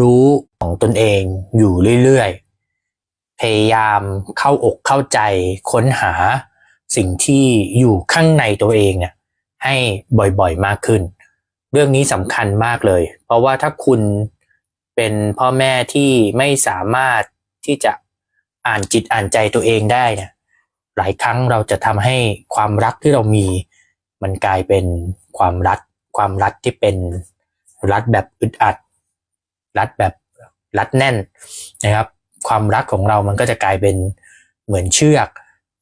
รู้ของตนเองอยู่เรื่อยๆ พยายามเข้าอกเข้าใจค้นหาสิ่งที่อยู่ข้างในตัวเองเนี่ยให้บ่อยๆมากขึ้น เรื่องนี้สำคัญมากเลย เพราะว่าถ้าคุณเป็นพ่อแม่ที่ไม่สามารถที่จะอ่านจิตอ่านใจตัวเองได้เนี่ยหลายครั้งเราจะทำให้ความรักที่เรามี มันกลายเป็นความรัก ความรักที่เป็นรักแบบอึดอัด รัดแบบรัดแน่นนะครับ ความรักของเรามันก็จะกลายเป็นเหมือนเชือก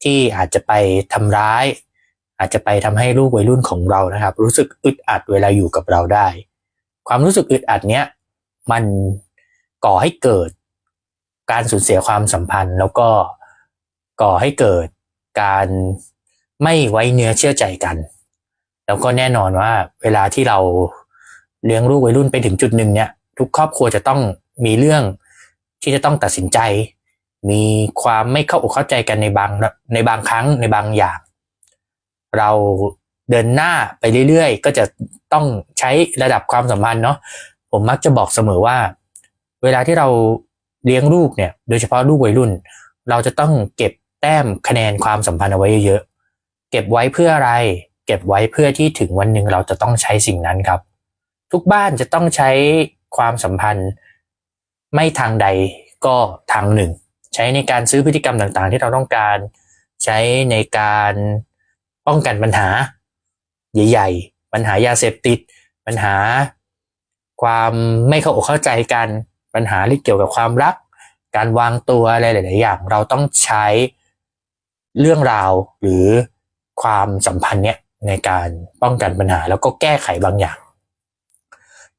ที่อาจจะไปทำร้าย อาจจะไปทำให้ลูกวัยรุ่นของเรานะครับ รู้สึกอึดอัดเวลาอยู่กับเราได้ ความรู้สึกอึดอัดเนี้ยมันก่อให้เกิดการสูญเสียความสัมพันธ์ แล้วก็ก่อให้เกิดการไม่ไว้เนื้อเชื่อใจกัน แล้วก็แน่นอนว่าเวลาที่เราเลี้ยงลูกวัยรุ่นไปถึงจุดหนึ่งเนี่ย ทุกครอบครัวจะต้องมีเรื่องที่จะต้องตัดสินใจ มีความไม่เข้าอกเข้าใจกันในบางในบางครั้งในบางอย่าง เราเดินหน้าไปเรื่อยๆ ก็จะต้องใช้ระดับความสัมพันธ์เนาะผมมักจะบอกเสมอว่า เวลาที่เราเลี้ยงลูกเนี่ย โดยเฉพาะลูกวัยรุ่น เราจะต้องเก็บแต้มคะแนนความสัมพันธ์เอาไว้เยอะๆเก็บไว้เพื่ออะไร เก็บไว้เพื่อที่ถึงวันหนึ่งเราจะต้องใช้สิ่งนั้นครับ ทุกบ้านจะต้องใช้ ความสัมพันธ์ ไม่ทางใดก็ทางหนึ่ง ใช้ในการซื้อพฤติกรรมต่างๆ ที่เราต้องการ ใช้ในการป้องกันปัญหาใหญ่ๆ ปัญหายาเสพติด ปัญหา ความไม่เข้าอกเข้าใจกัน ปัญหาที่เกี่ยวกับความรัก การวางตัวอะไรหลาย ๆ อย่าง เราต้องใช้เรื่องราวหรือความสัมพันธ์เนี้ยในการป้องกันปัญหาแล้วก็แก้ไขบางอย่าง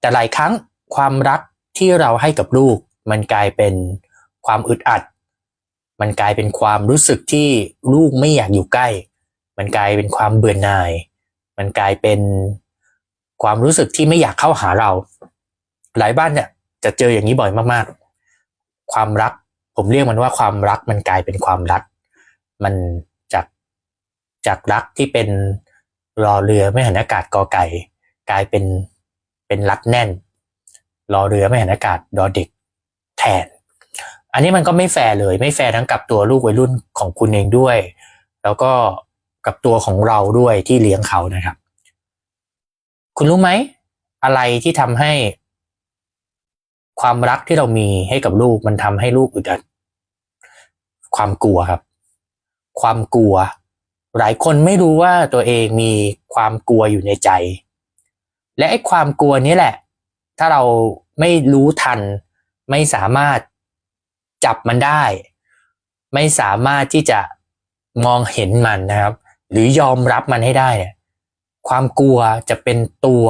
แต่หลายครั้ง ความรักที่เราให้กับลูก มันกลายเป็นความอึดอัด มันกลายเป็นความรู้สึกที่ลูกไม่อยากอยู่ใกล้ มันกลายเป็นความเบื่อหน่าย มันกลายเป็นความรู้สึกที่ไม่อยากเข้าหาเรา หลายบ้านเนี่ยจะเจออย่างนี้บ่อยมากๆ ความรัก ผมเรียกมันว่าความรักมันกลายเป็นความรัก มันจากจากรักที่เป็นรอเรือไม่หันอากาศกอไก่ กลายเป็นเป็นรักแน่น รอเรือไม่หันอากาศดอเด็กแทน อันนี้มันก็ไม่แฟร์เลย ไม่แฟร์ทั้งกับตัวลูกวัยรุ่นของคุณเองด้วย แล้วก็กับตัวของเราด้วยที่เลี้ยงเขานะครับ คุณรู้ไหม อะไรที่ทำให้ ความรักที่เรามีให้กับลูกมันทำให้ลูกอึดอัดความกลัวครับ ความกลัว หลายคนไม่รู้ว่าตัวเองมีความกลัวอยู่ในใจ และไอ้ความกลัวนี้แหละ ถ้าเราไม่รู้ทัน ไม่สามารถจับมันได้ ไม่สามารถที่จะมองเห็นมันนะครับ หรือยอมรับมันให้ได้เนี่ยความกลัวจะเป็นตัว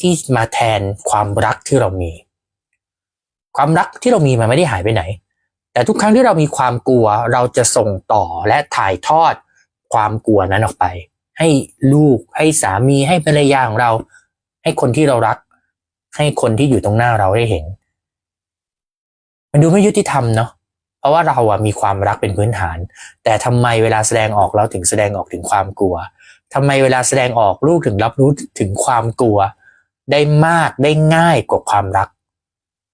ที่มาแทนความรักที่เรามี ความรักที่เรามีมันไม่ได้หายไปไหน แต่ทุกครั้งที่เรามีความกลัวเราจะส่งต่อและถ่ายทอดความกลัวนั้นออกไป ให้ลูกให้สามีให้ภรรยาของเรา ให้คนที่เรารัก ให้คนที่อยู่ตรงหน้าเราได้เห็น มันดูไม่ยุติธรรมเนาะเพราะว่าเราอะมีความรักเป็นพื้นฐาน แต่ทำไมเวลาแสดงออกเราถึงแสดงออกถึงความกลัวทำไมเวลาแสดงออกลูกถึงรับรู้ถึงความกลัว ได้มากได้ง่ายกว่าความรัก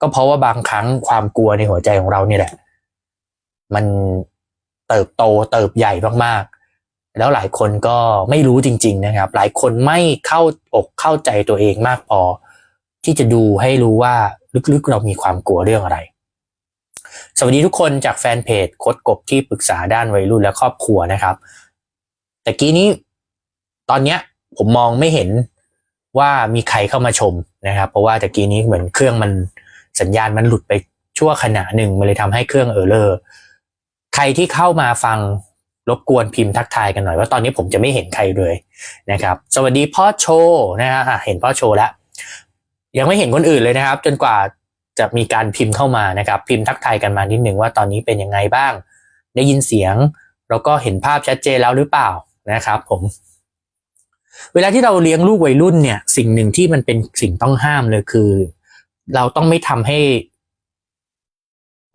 ก็เพราะว่าบางครั้งความกลัวในหัวใจของเราเนี่ยแหละ มันเติบโตเติบใหญ่มากๆ แล้วหลายคนก็ไม่รู้จริง ๆ นะครับ หลายคนไม่เข้าอกเข้าใจตัวเองมากพอ ที่จะดูให้รู้ว่าลึกๆเรามีความกลัวเรื่องอะไร สวัสดีทุกคนจากแฟนเพจโคดกบที่ปรึกษาด้านวัยรุ่นและครอบครัวนะครับแต่กี้นี้ตอนเนี้ยผมมองไม่เห็นว่ามีใครเข้ามาชมนะครับ เพราะว่าตะกี้นี้เหมือนเครื่องมันสัญญาณมันหลุดไปชั่วขณะหนึ่งมันเลยทำให้เครื่องเออร์เลอร์ใครที่เข้ามาฟังรบกวนพิมพ์ทักทายกันหน่อยว่าตอนนี้ผมจะไม่เห็นใครเลยนะครับ สวัสดีพ่อโชว์นะฮะอะเห็นพ่อโชว์แล้ว ยังไม่เห็นคนอื่นเลยนะครับ จนกว่าจะมีการพิมพ์เข้ามานะครับ พิมพ์ทักทายกันมานิดหนึ่งว่าตอนนี้เป็นยังไงบ้าง ได้ยินเสียง แล้วก็เห็นภาพชัดเจนแล้วหรือเปล่านะครับ ผม เวลาที่เราเลี้ยงลูกวัยรุ่นเนี่ย สิ่งหนึ่งที่มันเป็นสิ่งต้องห้ามเลยคือ เราต้องไม่ทำให้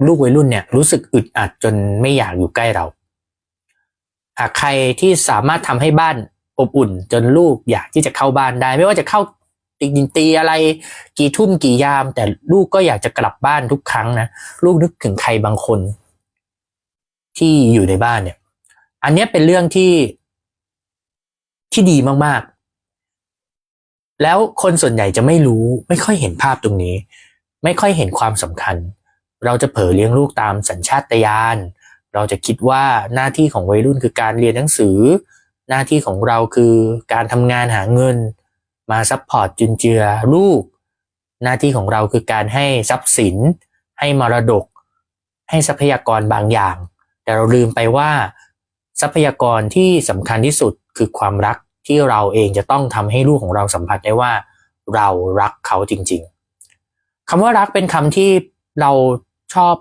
ลูกวัยรุ่นเนี่ยรู้สึกอึดอัดจนไม่อยากอยู่ใกล้เรา หากใครที่สามารถทำให้บ้านอบอุ่น จนลูกอยากที่จะเข้าบ้านได้ ไม่ว่าจะเข้า ตีดนตีอะไร กี่ทุ่มกี่ยาม แต่ลูกก็อยากจะกลับบ้านทุกครั้งนะลูกนึกถึงใครบางคน ที่อยู่ในบ้านเนี่ย อันนี้เป็นเรื่องที่ที่ดีมากๆ แล้วคนส่วนใหญ่จะไม่รู้ ไม่ค่อยเห็นภาพตรงนี้ ไม่ค่อยเห็นความสำคัญ เราจะเผลอเลี้ยงลูกตามสัญชาตญาณเราจะคิดว่าหน้าที่ของวัยรุ่นคือการเรียนหนังสือ หน้าที่ของเราคือการทำงานหาเงิน มาซัพพอร์ตจุนเจือลูก หน้าที่ของเราคือการให้ทรัพย์สิน ให้มรดก ให้ทรัพยากรบางอย่าง แต่เราลืมไปว่า ทรัพยากรที่สำคัญที่สุดคือความรักที่เราเองจะต้องทำให้ลูกของเราสัมผัสได้ว่า เรารักเขาจริง ๆคำว่ารักเป็นคำที่เราชอบ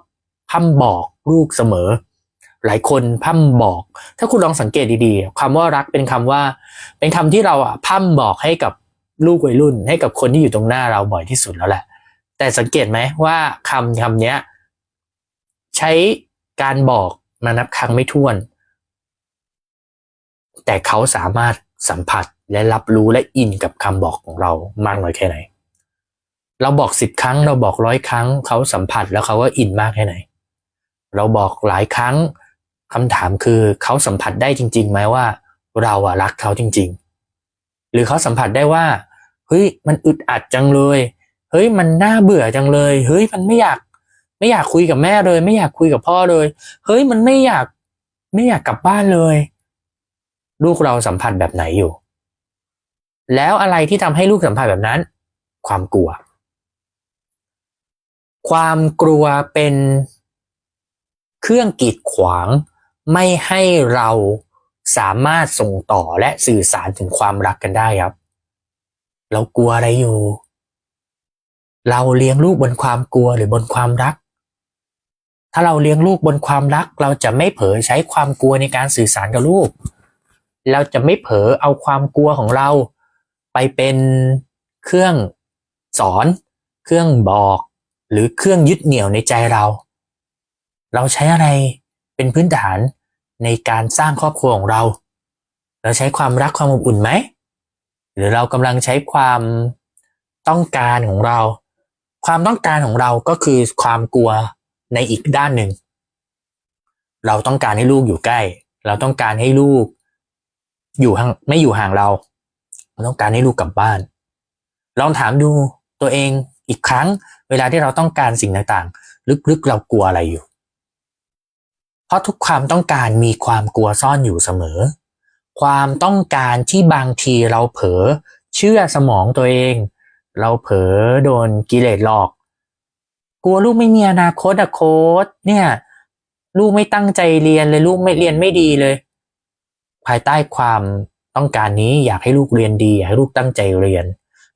พั่มบอกลูกเสมอ หลายคนพั่มบอก ถ้าคุณลองสังเกตดีๆคำว่ารักเป็นคำว่า เป็นคำที่เราอะพั่มบอกให้กับ ลูกวัยรุ่นให้กับคนที่อยู่ตรงหน้าเราบ่อยที่สุดแล้วแหละ แต่สังเกตไหมว่าคำคำเนี้ยใช้การบอกมานับครั้งไม่ถ้วน แต่เขาสามารถสัมผัสและรับรู้และอินกับคำบอกของเรามากน้อยแค่ไหน เราบอกสิบครั้งเราบอกร้อยครั้ง เขาสัมผัสแล้วเขาว่าอินมากแค่ไหน เราบอกหลายครั้งคำถามคือเขาสัมผัสได้จริงๆไหมว่า เราอะรักเขาจริง ๆ หรือเขาสัมผัสได้ว่า เฮ้ยมันอึดอัดจังเลย เฮ้ยมันน่าเบื่อจังเลย เฮ้ยมันไม่อยาก ไม่อยากคุยกับแม่เลย ไม่อยากคุยกับพ่อเลย เฮ้ยมันไม่อยาก ไม่อยากกลับบ้านเลย ลูกเราสัมผัสแบบไหนอยู่ แล้วอะไรที่ทำให้ลูกสัมผัสแบบนั้น ความกลัว ความกลัวเป็นเครื่องกีดขวาง ไม่ให้เราสามารถส่งต่อและสื่อสารถึงความรักกันได้ครับ เรากลัวอะไรอยู่ เราเลี้ยงลูกบนความกลัวหรือบนความรัก ถ้าเราเลี้ยงลูกบนความรัก เราจะไม่เผลอใช้ความกลัวในการสื่อสารกับลูก เราจะไม่เผลอเอาความกลัวของเราไปเป็นเครื่องสอน เครื่องบอก หรือเครื่องยึดเหนี่ยวในใจเรา เราใช้อะไรเป็นพื้นฐานในการสร้างครอบครัวของเรา เราใช้ความรักความอบอุ่นไหม หรือเรากำลังใช้ความต้องการของเรา ความต้องการของเราก็คือความกลัวในอีกด้านหนึ่ง เราต้องการให้ลูกอยู่ใกล้ เราต้องการให้ลูก อยู่ห่างไม่อยู่ห่างเราเราต้องการให้ลูกกลับบ้าน ลองถามดูตัวเองอีกครั้ง เวลาที่เราต้องการสิ่งต่างๆ ลึกๆเรากลัวอะไรอยู่ เพราะทุกความต้องการมีความกลัวซ่อนอยู่เสมอ ความต้องการที่บางทีเราเผลอเชื่อสมองตัวเอง เราเผลอโดนกิเลสหลอก กลัวลูกไม่มีอนาคตอะโค้ดเนี่ย ลูกไม่ตั้งใจเรียนเลยลูกไม่เรียนไม่ดีเลย ภายใต้ความต้องการนี้อยากให้ลูกเรียนดีอยากให้ลูกตั้งใจเรียน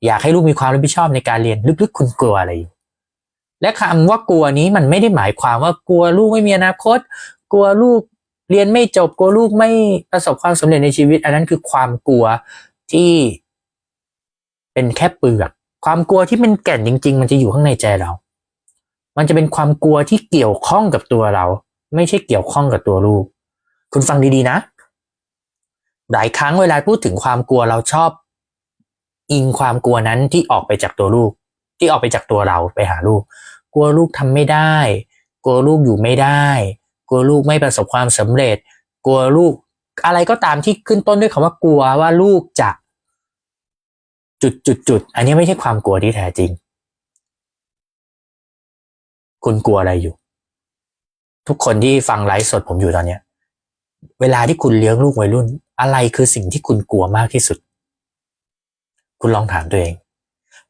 อยากให้ลูกมีความรับผิดชอบในการเรียนลึกๆ คุณกลัวอะไรอยู่และคำว่ากลัวนี้มันไม่ได้หมายความว่ากลัวลูกไม่มีอนาคต กลัวลูก เรียนไม่จบกลัวลูกไม่ประสบความสำเร็จในชีวิต อันนั้นคือความกลัวที่เป็นแค่เปลือก ความกลัวที่เป็นแก่นจริง ๆ มันจะอยู่ข้างในใจเรา มันจะเป็นความกลัวที่เกี่ยวข้องกับตัวเรา ไม่ใช่เกี่ยวข้องกับตัวลูก คุณฟังดีๆนะ หลายครั้งเวลาพูดถึงความกลัวเราชอบ อิงความกลัวนั้นที่ออกไปจากตัวลูก ที่ออกไปจากตัวเราไปหาลูก กลัวลูกทำไม่ได้ กลัวลูกอยู่ไม่ได้ ลัวลูกไม่ประสบความสำเร็จ กลัวลูกอะไรก็ตามที่ขึ้นต้นด้วยคำว่ากลัวว่าลูกจะ จุดจุดจุดอันนี้ไม่ใช่ความกลัวที่แท้จริง คุณกลัวอะไรอยู่ ทุกคนที่ฟังไลฟ์สดผมอยู่ตอนเนี้ย เวลาที่คุณเลี้ยงลูกวัยรุ่น อะไรคือสิ่งที่คุณกลัวมากที่สุด คุณลองถามตัวเอง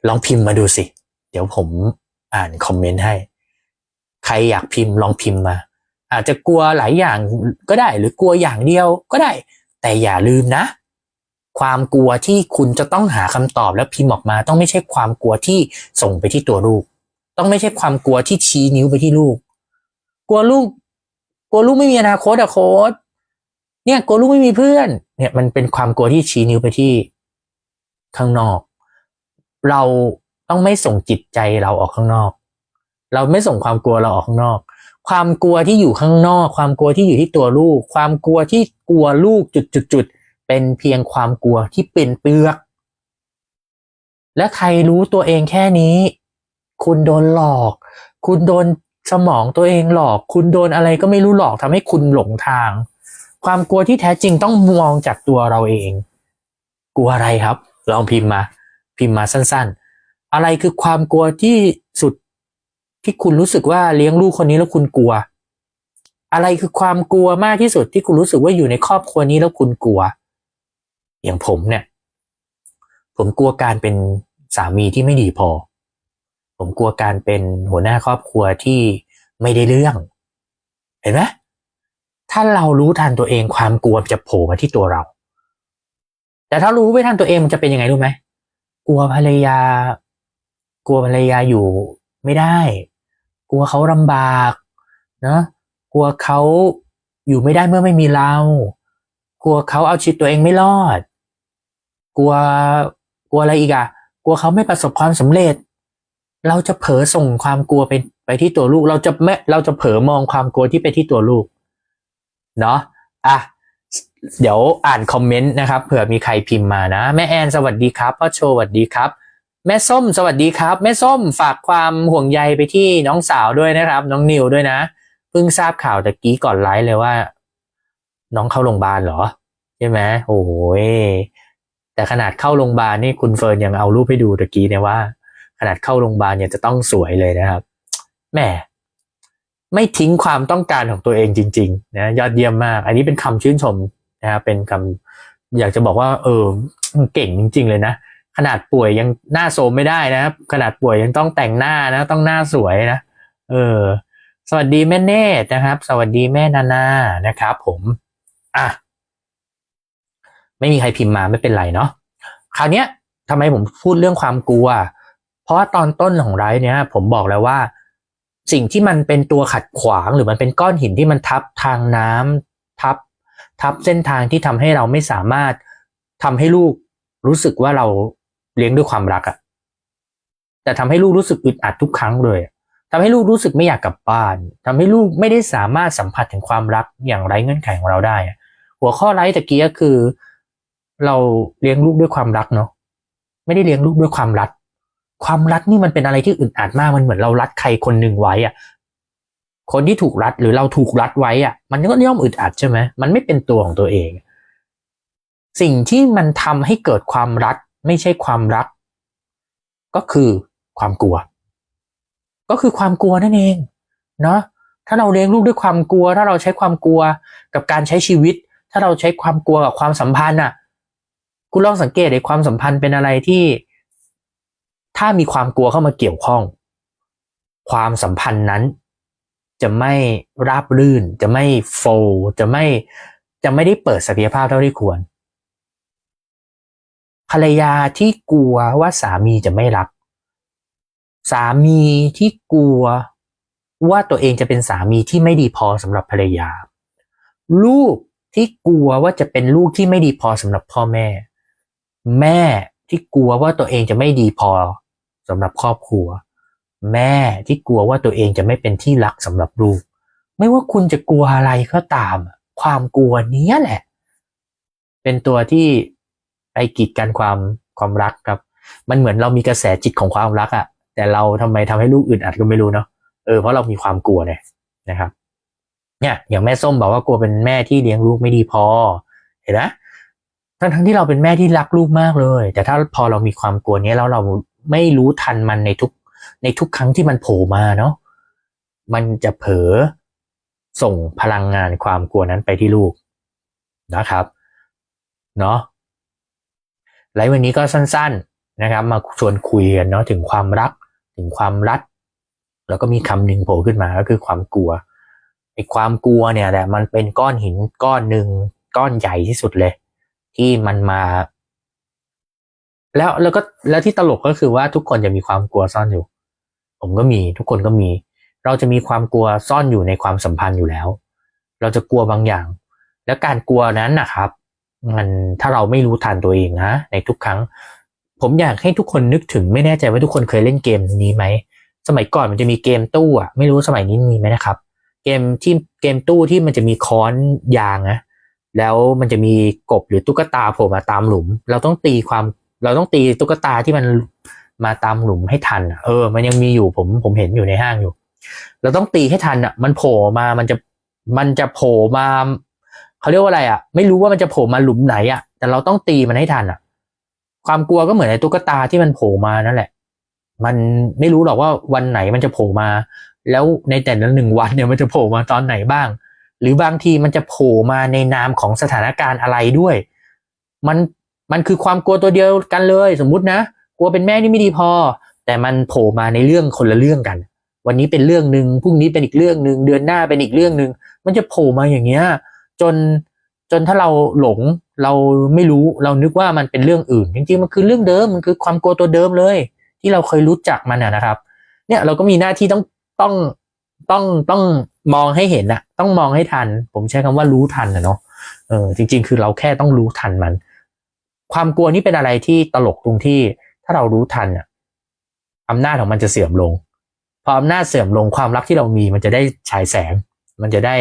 ลองพิมพ์มาดูสิ เดี๋ยวผมอ่านคอมเมนต์ให้ ใครอยากพิมพ์ลองพิมพ์มา อาจจะกลัวหลายอย่างก็ได้ หรือกลัวอย่างเดียวก็ได้ แต่อย่าลืมนะ ความกลัวที่คุณจะต้องหาคำตอบแล้วพิมพ์ออกมา ต้องไม่ใช่ความกลัวที่ส่งไปที่ตัวลูก ต้องไม่ใช่ความกลัวที่ชี้นิ้วไปที่ลูก กลัวลูก กลัวลูกไม่มีอนาคตอะโค้ดเนี่ยกลัวลูกไม่มีเพื่อน เนี่ยมันเป็นความกลัวที่ชี้นิ้วไปที่ข้างนอก เราต้องไม่ส่งจิตใจเราออกข้างนอก เราไม่ส่งความกลัวเราออกข้างนอก ความกลัวที่อยู่ข้างนอก ความกลัวที่อยู่ที่ตัวลูก ความกลัวที่กลัวลูกจุดจุดจุดเป็นเพียงความกลัวที่เป็นเปลือก และใครรู้ตัวเองแค่นี้ คุณโดนหลอก คุณโดนสมองตัวเองหลอก คุณโดนอะไรก็ไม่รู้หลอกทำให้คุณหลงทาง ความกลัวที่แท้จริงต้องมองจากตัวเราเอง กลัวอะไรครับ ลองพิมพ์มา พิมพ์มาสั้น ๆ อะไรคือความกลัวที่สุด ที่คุณรู้สึกว่าเลี้ยงลูกคนนี้แล้วคุณกลัว อะไรคือความกลัวมากที่สุดที่คุณรู้สึกว่าอยู่ในครอบครัวนี้แล้วคุณกลัว อย่างผมเนี่ย ผมกลัวการเป็นสามีที่ไม่ดีพอ ผมกลัวการเป็นหัวหน้าครอบครัวที่ไม่ได้เรื่อง เห็นไหมถ้าเรารู้ทันตัวเองความกลัวจะโผล่มาที่ตัวเรา แต่ถ้ารู้ไม่ทันตัวเองมันจะเป็นยังไงรู้ไหมกลัวภรรยากลัวภรรยาอยู่ไม่ได้ กลัวเขาลำบากเนาะกลัวเขาอยู่ไม่ได้เมื่อไม่มีเรา กลัวเขาเอาชีวิตตัวเองไม่รอด กลัวกลัวอะไรอีกอะกลัวเขาไม่ประสบความสำเร็จ เราจะเผลอส่งความกลัวไปไปที่ตัวลูก เราจะไม่เราจะเผลอมองความกลัวที่ไปที่ตัวลูก เนาะอะเดี๋ยวอ่านคอมเมนต์นะครับเผื่อมีใครพิมพ์มานะ แม่แอนสวัสดีครับพ่อโชสวัสดีครับ แม่ส้มสวัสดีครับ แม่ส้มฝากความห่วงใยไปที่น้องสาวด้วยนะครับ น้องนิวด้วยนะเพิ่งทราบข่าวตะกี้ก่อนไลฟ์เลยว่า น้องเข้าโรงพยาบาลเหรอ ใช่ไหมโอ้โหแต่ขนาดเข้าโรงพยาบาลนี่คุณเฟิร์นยังเอารูปให้ดูตะกี้เนี่ยว่า ขนาดเข้าโรงพยาบาลเนี่ยจะต้องสวยเลยนะครับแหมไม่ทิ้งความต้องการของตัวเองจริง ๆ นะยอดเยี่ยมมาก อันนี้เป็นคำชื่นชมนะครับเป็นคำอยากจะบอกว่า เออเก่งจริง ๆ เลยนะ ขนาดป่วยยังหน้าโซมไม่ได้นะครับ ขนาดป่วยยังต้องแต่งหน้านะ ต้องหน้าสวยนะ เออ สวัสดีแม่เนตนะครับ สวัสดีแม่นานานะครับผม อะ ไม่มีใครพิมพ์มาไม่เป็นไรเนาะ คราวเนี้ยทำไมผมพูดเรื่องความกลัว เพราะว่าตอนต้นของไลฟ์เนี้ยผมบอกแล้วว่า สิ่งที่มันเป็นตัวขัดขวางหรือมันเป็นก้อนหินที่มันทับทางน้ำทับ ทับเส้นทางที่ทำให้เราไม่สามารถทำให้ลูกรู้สึกว่าเรา เลี้ยงด้วยความรักอะแต่ทำให้ลูกรู้สึกอึดอัดทุกครั้งเลยทำให้ลูกรู้สึกไม่อยากกลับบ้านทำให้ลูกไม่ได้สามารถสัมผัสถึงความรักอย่างไร้เงื่อนไขของเราได้ หัวข้อไลฟ์ตะกี้ก็คือ เราเลี้ยงลูกด้วยความรักเนาะ ไม่ได้เลี้ยงลูกด้วยความรัก ความรักนี่มันเป็นอะไรที่อึดอัดมาก มันเหมือนเรารัดใครคนหนึ่งไว้อะคนที่ถูกรัดหรือเราถูกรัดไว้อะมันก็ย่อมอึดอัดใช่ไหมมันไม่เป็นตัวของตัวเอง สิ่งที่มันทำให้เกิดความรัก ไม่ใช่ความรัก ก็คือความกลัว ก็คือความกลัวนั่นเองเนาะถ้าเราเลี้ยงลูกด้วยความกลัว ถ้าเราใช้ความกลัวกับการใช้ชีวิต ถ้าเราใช้ความกลัวกับความสัมพันธ์อะ คุณลองสังเกตในความสัมพันธ์เป็นอะไรที่ ถ้ามีความกลัวเข้ามาเกี่ยวข้อง ความสัมพันธ์นั้น จะไม่ราบรื่น จะไม่โฟลจะไม่จะไม่ได้เปิดศักยภาพเท่าที่ควร ภรรยาที่กลัวว่าสามีจะไม่รัก สามีที่กลัวว่าตัวเองจะเป็นสามีที่ไม่ดีพอสำหรับภรรยา ลูกที่กลัวว่าจะเป็นลูกที่ไม่ดีพอสำหรับพ่อแม่ แม่ที่กลัวว่าตัวเองจะไม่ดีพอสำหรับครอบครัว แม่ที่กลัวว่าตัวเองจะไม่เป็นที่รักสำหรับลูก ไม่ว่าคุณจะกลัวอะไรก็ตาม ความกลัวนี้แหละ เป็นตัวที่ ไปกีดกันความความรักครับ มันเหมือนเรามีกระแสจิตของความรักอะ่ะ แต่เราทำไมทำให้ลูกอื่นอัดก็ไม่รู้เนาะเออเพราะเรามีความกลัวเนี่ยนะครับ เนี่ยอย่างแม่ส้มบอกว่ากลัวเป็นแม่ที่เลี้ยงลูกไม่ดีพอ เห็นไหมทั้งทั้งที่เราเป็นแม่ที่รักลูกมากเลย แต่ถ้าพอเรามีความกลัวนี้แล้วเราไม่รู้ทันมันในทุกในทุกครั้งที่มันโผล่มาเนาะมันจะเผลอส่งพลังงานความกลัวนั้นไปที่ลูกนะครับ เนาะ ไลฟ์วันนี้ก็สั้นๆนะครับ มาชวนคุยกันเนาะถึงความรักถึงความรักแล้วก็มีคำหนึ่งโผล่ขึ้นมาก็คือความกลัวไอ้ความกลัวเนี่ยแหละมันเป็นก้อนหินก้อนหนึ่งก้อนใหญ่ที่สุดเลย ที่มันมา แล้วแล้วก็แล้วที่ตลกก็คือว่าทุกคนจะมีความกลัวซ่อนอยู่ ผมก็มีทุกคนก็มี เราจะมีความกลัวซ่อนอยู่ในความสัมพันธ์อยู่แล้ว เราจะกลัวบางอย่าง แล้วการกลัวนั้นนะครับ มันถ้าเราไม่รู้ทันตัวเองนะในทุกครั้ง ผมอยากให้ทุกคนนึกถึงไม่แน่ใจว่าทุกคนเคยเล่นเกมนี้ไหมสมัยก่อนมันจะมีเกมตู้อะไม่รู้สมัยนี้มีไหมนะครับ เกมที่เกมตู้ที่มันจะมีค้อนยางนะแล้วมันจะมีกบหรือตุ๊กตาโผล่มาตามหลุม เราต้องตีความเราต้องตีตุ๊กตาที่มันมาตามหลุมให้ทันอเออ มันยังมีอยู่ผมผมเห็นอยู่ในห้างอยู่ เราต้องตีให้ทันอะ มันโผล่มามันจะมันจะโผล่มา เขาเรียกว่าอะไรอะ ไม่รู้ว่ามันจะโผล่มาหลุมไหนอะ แต่เราต้องตีมันให้ทันอะ ความกลัวก็เหมือนไอ้ตุ๊กตาที่มันโผล่มานั่นแหละ มันไม่รู้หรอกว่าวันไหนมันจะโผล่มา แล้วในแต่ละหนึ่งวันเนี่ยมันจะโผล่มาตอนไหนบ้าง หรือบางทีมันจะโผล่มาในนามของสถานการณ์อะไรด้วย มันมันคือความกลัวตัวเดียวกันเลย สมมุตินะกลัวเป็นแม่นี่ไม่ดีพอ แต่มันโผล่มาในเรื่องคนละเรื่องกัน วันนี้เป็นเรื่องหนึ่งพรุ่งนี้เป็นอีกเรื่องหนึ่งเดือนหน้าเป็นอีกเรื่องหนึ่งมันจะโผล่มาอย่างเงี้ย จนจนถ้าเราหลงเราไม่รู้เรานึกว่ามันเป็นเรื่องอื่น จริงๆมันคือเรื่องเดิมมันคือความกลัวตัวเดิมเลย ที่เราเคยรู้จักมันนะครับ เนี่ยเราก็มีหน้าที่ต้องต้องต้องต้องมองให้เห็นอะต้องมองให้ทัน ผมใช้คำว่ารู้ทันนะเนาะเออจริง ๆ คือเราแค่ต้องรู้ทันมัน ความกลัวนี่เป็นอะไรที่ตลกตรงที่ถ้าเรารู้ทันอะอำนาจของมันจะเสื่อมลง พออำนาจเสื่อมลงความรักที่เรามีมันจะได้ฉายแสง มันจะได้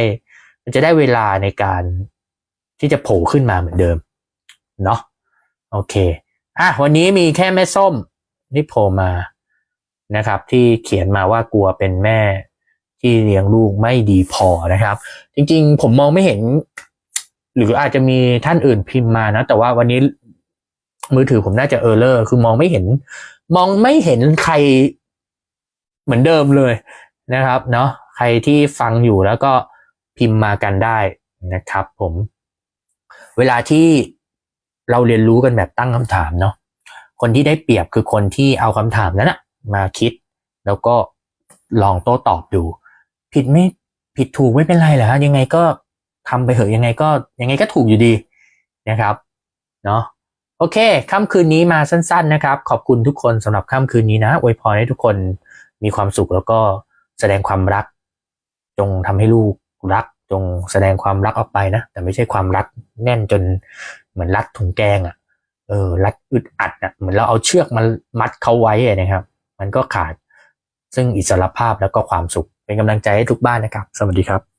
มันจะได้เวลาในการที่จะโผล่ขึ้นมาเหมือนเดิมเนาะโอเคอะวันนี้มีแค่แม่ส้มนี่โผล่มานะครับ ที่เขียนมาว่ากลัวเป็นแม่ที่เลี้ยงลูกไม่ดีพอนะครับ จริงๆ ผมมองไม่เห็น หรืออาจจะมีท่านอื่นพิมพ์มานะ แต่ว่าวันนี้มือถือผมน่าจะเออร์เลอร์คือมองไม่เห็น มองไม่เห็นใครเหมือนเดิมเลยนะครับ เนาะใครที่ฟังอยู่แล้วก็ พิมพ์มากันได้นะครับผม เวลาที่เราเรียนรู้กันแบบตั้งคำถามเนาะคนที่ได้เปรียบคือคนที่เอาคำถามนั้นนะมาคิด แล้วก็ลองโต้ตอบดู ผิดไม่ผิดถูกไม่เป็นไรเหรอฮะยังไงก็ทำไปเหอะยังไงก็ยังไงก็ถูกอยู่ดีนะครับเนาะโอเคค่ำคืนนี้มาสั้น ๆนะครับ ขอบคุณทุกคนสำหรับค่ำคืนนี้นะอวยพรให้ทุกคนมีความสุขแล้วก็แสดงความรัก จงทำให้ลูก รักจงแสดงความรักออกไปนะ แต่ไม่ใช่ความรักแน่นจนเหมือนรัดถุงแกงอะ่ะ เออ รัดอึดอัดอะ่ะเหมือนเราเอาเชือกมามัดเขาไว้นะครับ มันก็ขาดซึ่งอิสรภาพแล้วก็ความสุข เป็นกำลังใจให้ทุกบ้านนะครับ สวัสดีครับ